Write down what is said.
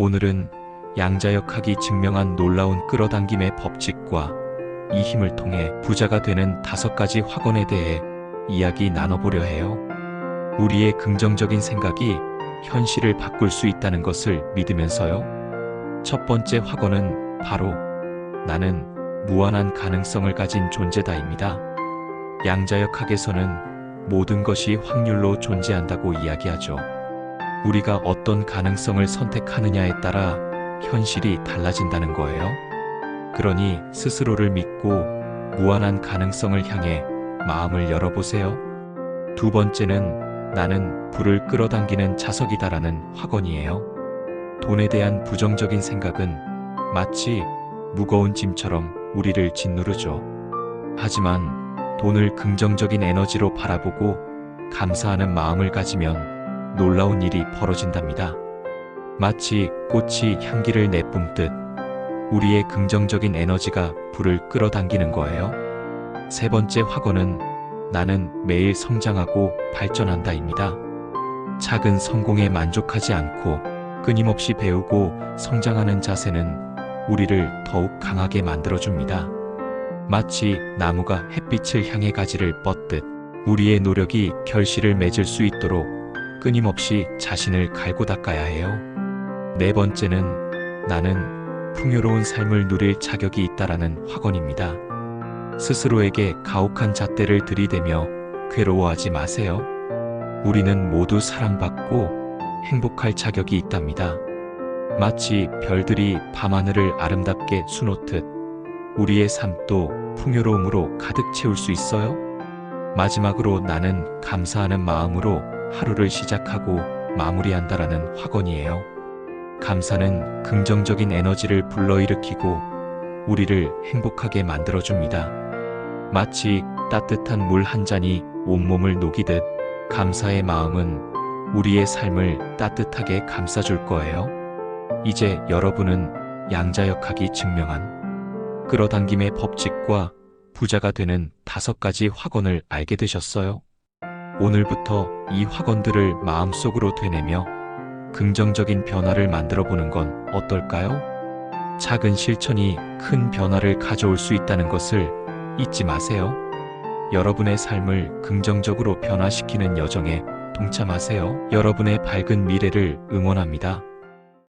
오늘은 양자역학이 증명한 놀라운 끌어당김의 법칙과 이 힘을 통해 부자가 되는 다섯 가지 확언에 대해 이야기 나눠보려 해요. 우리의 긍정적인 생각이 현실을 바꿀 수 있다는 것을 믿으면서요. 첫 번째 확언은 바로 나는 무한한 가능성을 가진 존재다입니다. 양자역학에서는 모든 것이 확률로 존재한다고 이야기하죠. 우리가 어떤 가능성을 선택하느냐에 따라 현실이 달라진다는 거예요. 그러니 스스로를 믿고 무한한 가능성을 향해 마음을 열어보세요. 두 번째는 나는 불을 끌어당기는 자석이다라는 확언이에요. 돈에 대한 부정적인 생각은 마치 무거운 짐처럼 우리를 짓누르죠. 하지만 돈을 긍정적인 에너지로 바라보고 감사하는 마음을 가지면 놀라운 일이 벌어진답니다. 마치 꽃이 향기를 내뿜듯 우리의 긍정적인 에너지가 불을 끌어당기는 거예요. 세 번째 확언은 나는 매일 성장하고 발전한다입니다. 작은 성공에 만족하지 않고 끊임없이 배우고 성장하는 자세는 우리를 더욱 강하게 만들어줍니다. 마치 나무가 햇빛을 향해 가지를 뻗듯 우리의 노력이 결실을 맺을 수 있도록 끊임없이 자신을 갈고 닦아야 해요. 네 번째는 나는 풍요로운 삶을 누릴 자격이 있다라는 확언입니다. 스스로에게 가혹한 잣대를 들이대며 괴로워하지 마세요. 우리는 모두 사랑받고 행복할 자격이 있답니다. 마치 별들이 밤하늘을 아름답게 수놓듯 우리의 삶도 풍요로움으로 가득 채울 수 있어요? 마지막으로 나는 감사하는 마음으로 하루를 시작하고 마무리한다라는 확언이에요. 감사는 긍정적인 에너지를 불러일으키고 우리를 행복하게 만들어줍니다. 마치 따뜻한 물 한 잔이 온몸을 녹이듯 감사의 마음은 우리의 삶을 따뜻하게 감싸줄 거예요. 이제 여러분은 양자역학이 증명한 끌어당김의 법칙과 부자가 되는 다섯 가지 확언을 알게 되셨어요. 오늘부터 이 확언들을 마음속으로 되뇌며 긍정적인 변화를 만들어 보는 건 어떨까요? 작은 실천이 큰 변화를 가져올 수 있다는 것을 잊지 마세요. 여러분의 삶을 긍정적으로 변화시키는 여정에 동참하세요. 여러분의 밝은 미래를 응원합니다.